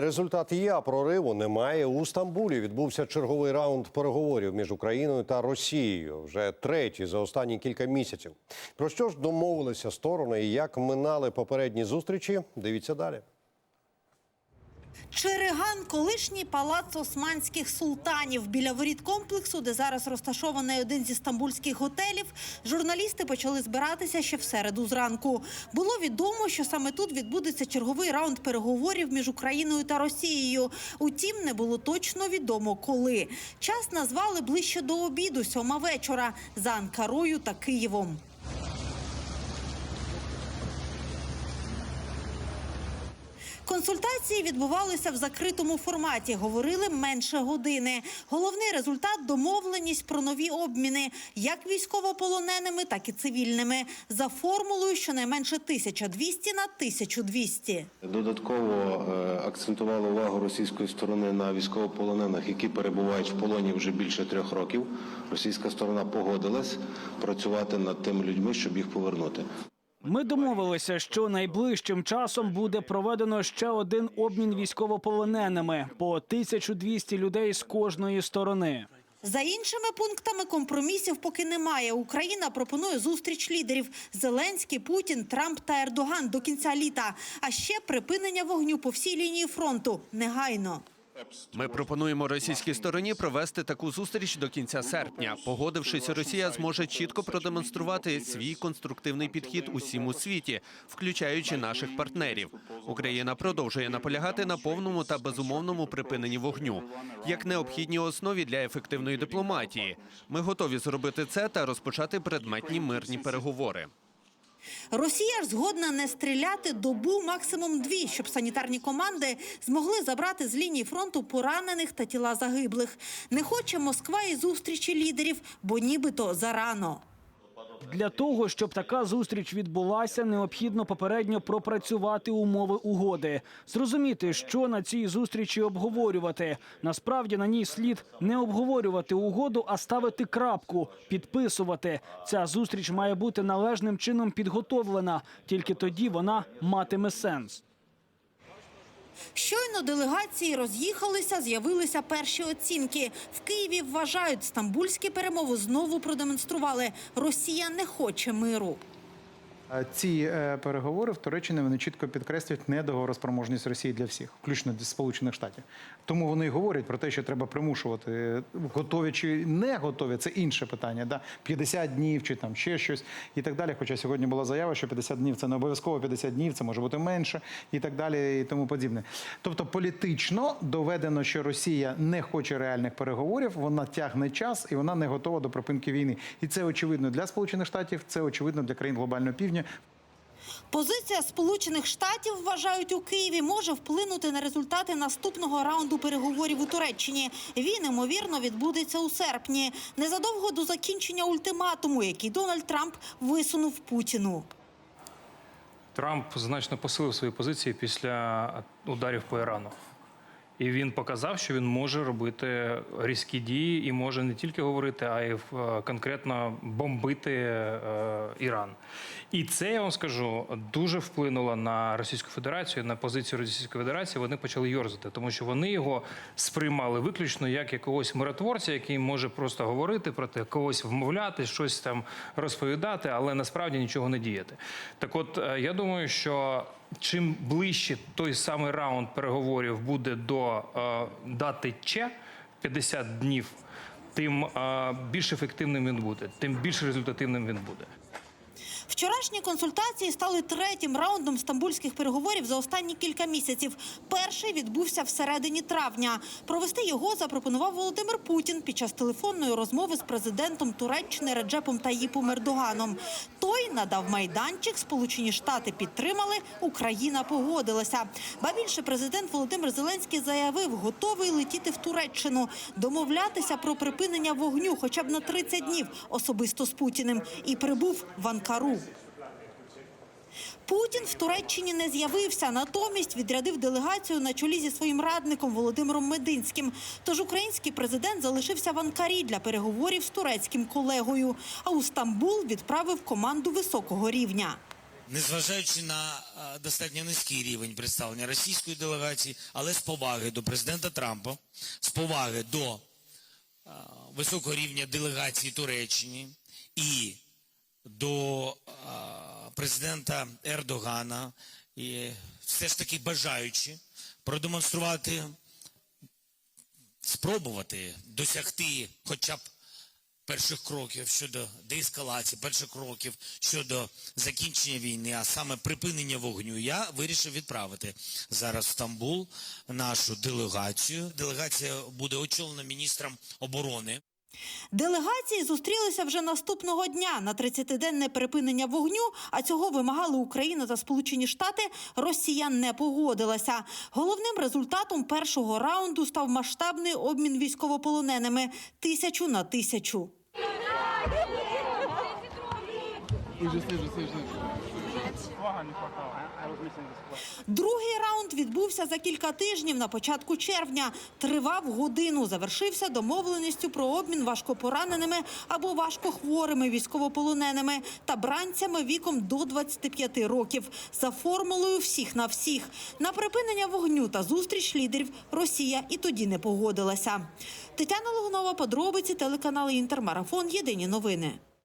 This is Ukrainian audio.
Результат є, а прориву немає. У Стамбулі відбувся черговий раунд переговорів між Україною та Росією. Вже третій за останні кілька місяців. Про що ж домовилися сторони і як минали попередні зустрічі? Дивіться далі. Череган – колишній палац османських султанів. Біля воріт комплексу, де зараз розташований один зі стамбульських готелів, журналісти почали збиратися ще в середу зранку. Було відомо, що саме тут відбудеться черговий раунд переговорів між Україною та Росією. Утім, не було точно відомо коли. Час назвали ближче до обіду, сьома вечора, за Анкарою та Києвом. Консультації відбувалися в закритому форматі. Говорили менше години. Головний результат домовленість про нові обміни, як військовополоненими, так і цивільними, за формулою щонайменше 1200 на 1200. Додатково е, акцентували увагу російської сторони на військовополонених, які перебувають в полоні вже більше трьох років. Російська сторона погодилась працювати над тими людьми, щоб їх повернути. Ми домовилися, що найближчим часом буде проведено ще один обмін військовополоненими по 1200 людей з кожної сторони. За іншими пунктами компромісів поки немає. Україна пропонує зустріч лідерів Зеленський, Путін, Трамп та Ердоган до кінця літа. А ще припинення вогню по всій лінії фронту негайно. Ми пропонуємо російській стороні провести таку зустріч до кінця серпня. Погодившись, Росія зможе чітко продемонструвати свій конструктивний підхід усім у світі, включаючи наших партнерів. Україна продовжує наполягати на повному та безумовному припиненні вогню як необхідній основі для ефективної дипломатії. Ми готові зробити це та розпочати предметні мирні переговори. Росія ж згодна не стріляти добу максимум дві, щоб санітарні команди змогли забрати з лінії фронту поранених та тіла загиблих. Не хоче Москва і зустрічі лідерів, бо нібито зарано. Для того, щоб така зустріч відбулася, необхідно попередньо пропрацювати умови угоди, зрозуміти, що на цій зустрічі обговорювати. Насправді на ній слід не обговорювати угоду, а ставити крапку, підписувати. Ця зустріч має бути належним чином підготовлена. Тільки тоді вона матиме сенс. Щойно делегації роз'їхалися, з'явилися перші оцінки. В Києві вважають, стамбульські перемови знову продемонстрували. Росія не хоче миру. Ці е, переговори в Туреччині вони чітко підкреслюють недоговороспроможність Росії для всіх, включно для Сполучених Штатів. Тому вони говорять про те, що треба примушувати готові чи не готові. Це інше питання. Да? 50 днів чи там ще щось і так далі. Хоча сьогодні була заява, що 50 днів це не обов'язково 50 днів, це може бути менше і так далі, і тому подібне. Тобто політично доведено, що Росія не хоче реальних переговорів, вона тягне час і вона не готова до припинки війни. І це очевидно для Сполучених Штатів, це очевидно для країн глобального півдня. Позиція Сполучених Штатів вважають у Києві може вплинути на результати наступного раунду переговорів у Туреччині. Він ймовірно відбудеться у серпні, незадовго до закінчення ультиматуму, який Дональд Трамп висунув Путіну. Трамп значно посилив свої позиції після ударів по Ірану. І він показав, що він може робити різкі дії і може не тільки говорити, а й е, конкретно бомбити е, Іран. І це я вам скажу дуже вплинуло на Російську Федерацію, на позицію Російської Федерації. Вони почали йорзати, тому що вони його сприймали виключно як якогось миротворця, який може просто говорити про те, когось вмовляти, щось там розповідати, але насправді нічого не діяти. Так, от е, я думаю, що чим ближче той самий раунд переговорів буде до е, дати Че 50 днів, тим е, більш ефективним він буде, тим більш результативним він буде. Вчорашні консультації стали третім раундом стамбульських переговорів за останні кілька місяців. Перший відбувся всередині травня. Провести його запропонував Володимир Путін під час телефонної розмови з президентом Туреччини Реджепом Таїпом Ердоганом. Той надав майданчик. Сполучені Штати підтримали. Україна погодилася. Ба більше президент Володимир Зеленський заявив, готовий летіти в Туреччину, домовлятися про припинення вогню, хоча б на 30 днів особисто з Путіним, і прибув в Анкару. Путін в Туреччині не з'явився, натомість відрядив делегацію на чолі зі своїм радником Володимиром Мединським. Тож український президент залишився в Анкарі для переговорів з турецьким колегою. А у Стамбул відправив команду високого рівня. незважаючи на е, достатньо низький рівень представлення російської делегації, але з поваги до президента Трампа, з поваги до е, високого рівня делегації Туреччини і до е, президента Ердогана, і все ж таки бажаючи продемонструвати, спробувати досягти хоча б перших кроків щодо деескалації, перших кроків щодо закінчення війни, а саме припинення вогню, я вирішив відправити зараз в Стамбул нашу делегацію. Делегація буде очолена міністром оборони. Делегації зустрілися вже наступного дня на 30-денне припинення вогню, а цього вимагали Україна та Сполучені Штати. Росія не погодилася. Головним результатом першого раунду став масштабний обмін військовополоненими тисячу на тисячу. Другий раунд відбувся за кілька тижнів на початку червня. Тривав годину. Завершився домовленістю про обмін важкопораненими або важкохворими військовополоненими та бранцями віком до 25 років за формулою всіх на всіх. На припинення вогню та зустріч лідерів Росія і тоді не погодилася. Тетяна Логунова, подробиці телеканал Інтермарафон. Єдині новини.